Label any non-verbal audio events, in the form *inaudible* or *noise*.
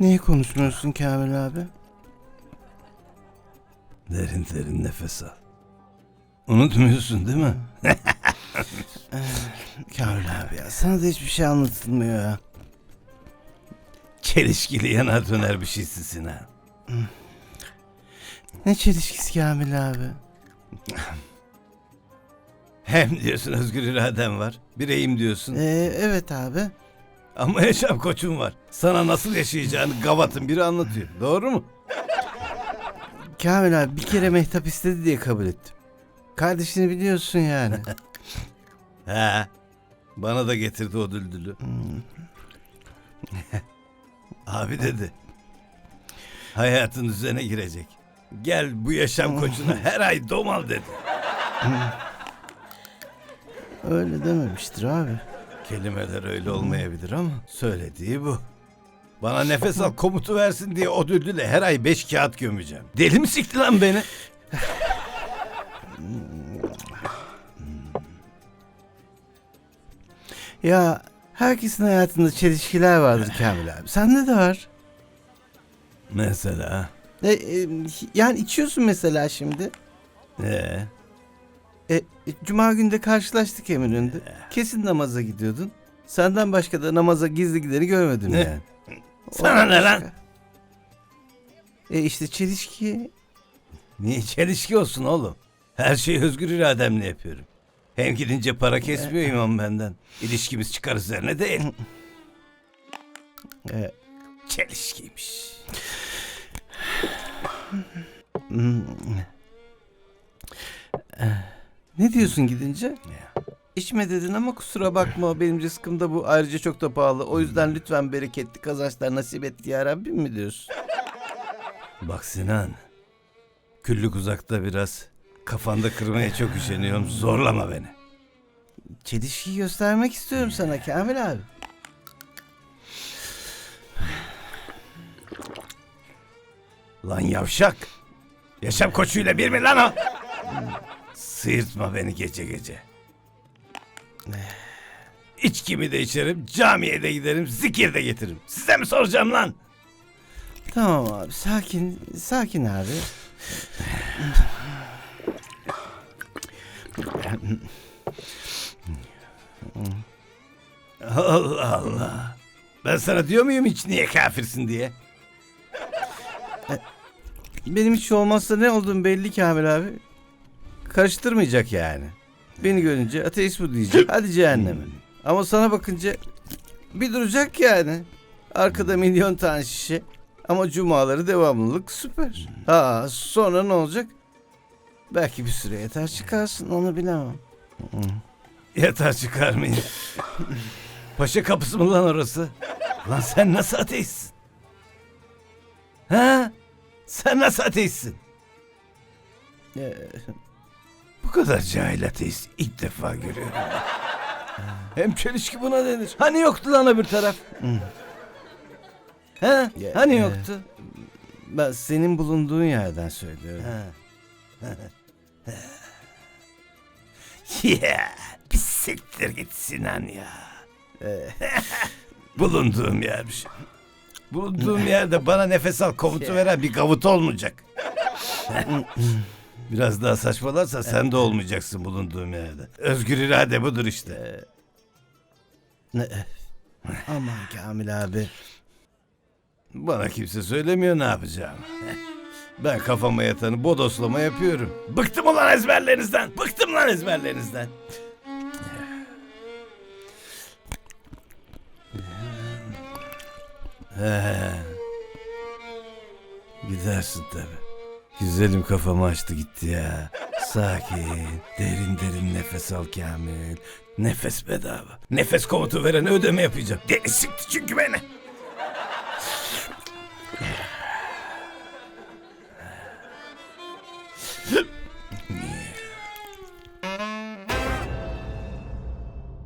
Niye konuşmuyorsun Kamil abi? Derin derin nefes al. Unutmuyorsun değil mi? *laughs* Kamil abi ya sana da hiçbir şey anlatılmıyor ya. Çelişkili yana döner bir şeysin ha. Ne çelişkisi Kamil abi? *laughs* Hem diyorsun özgür iradem var. Bireyim diyorsun. Ee, evet abi. Ama yaşam koçun var. Sana nasıl yaşayacağını gavatın biri anlatıyor. Doğru mu? Kamil abi bir kere mehtap istedi diye kabul ettim. Kardeşini biliyorsun yani. *laughs* He. Bana da getirdi o düldülü. Abi dedi. Hayatın düzene girecek. Gel bu yaşam koçuna her ay domal dedi. Öyle dememiştir abi. Kelimeler öyle olmayabilir ama söylediği bu. Bana nefes al komutu versin diye o düldüle her ay beş kağıt gömeceğim. Deli mi sikti lan beni? Ya herkesin hayatında çelişkiler vardır Kamil abi. Sende de var. Mesela. E, e, yani içiyorsun mesela şimdi. Ee, E, e, Cuma günde karşılaştık Eminönü'nde. Kesin namaza gidiyordun. Senden başka da namaza gizli gideri görmedim Ne? yani. Sana ne lan? E işte çelişki. niye çelişki olsun oğlum? Her şeyi özgür irademle yapıyorum. Hem gidince para kesmiyor imam benden. İlişkimiz çıkar üzerine değil. E, Çelişkiymiş. Hmm. Ne diyorsun gidince? İçme dedin ama kusura bakma benim rızkım da bu ayrıca çok da pahalı. O yüzden lütfen bereketli kazançlar nasip et ya Rabbim mi diyorsun? Bak Sinan. Küllük uzakta biraz. Kafanda kırmaya çok üşeniyorum. Zorlama beni. Çelişkiyi göstermek istiyorum sana Kamil abi. Lan yavşak. Yaşam koçuyla bir mi lan o? Sıyırtma beni gece gece. İçkimi de içerim, camiye de giderim, zikir de getiririm. Size mi soracağım lan? Tamam abi sakin sakin abi. Allah Allah. Ben sana diyor muyum hiç niye kafirsin diye? Benim hiç olmazsa ne olduğum belli Kamil abi. Karıştırmayacak yani. Beni görünce ateist bu diyecek. Hadi cehenneme. Ama sana bakınca bir duracak yani. Arkada milyon tane şişe. Ama cumaları devamlılık süper. Ha sonra ne olacak? Belki bir süre yeter çıkarsın onu bilemem. Yeter çıkarmayın. Paşa kapısı mı lan orası? Lan sen nasıl ateistsin? Ha? Sen nasıl ateistsin? Bu kadar cahil ateist ilk defa görüyorum. Hem çelişki buna denir. Hani yoktu lan öbür taraf? Ha? Ya, Hani e, yoktu? ben senin bulunduğun yerden söylüyorum. Ya bir siktir git Sinan ya. *laughs* Bulunduğum yermiş. Bulunduğum *laughs* yerde bana nefes al komutu veren bir gavut olmayacak. *laughs* Biraz daha saçmalarsa sen de olmayacaksın bulunduğum yerde. Özgür irade budur işte. ne? Aman Kamil abi. Bana kimse söylemiyor ne yapacağımı. Ben kafama yatanı bodoslama yapıyorum. Bıktım ulan ezberlerinizden. Bıktım lan ezberlerinizden. He. Gidersin tabi. Güzelim kafamı açtı gitti ya. Sakin, derin derin nefes al Kamil. Nefes bedava. Nefes komutu verene ödeme yapacağım. Sikti çünkü beni.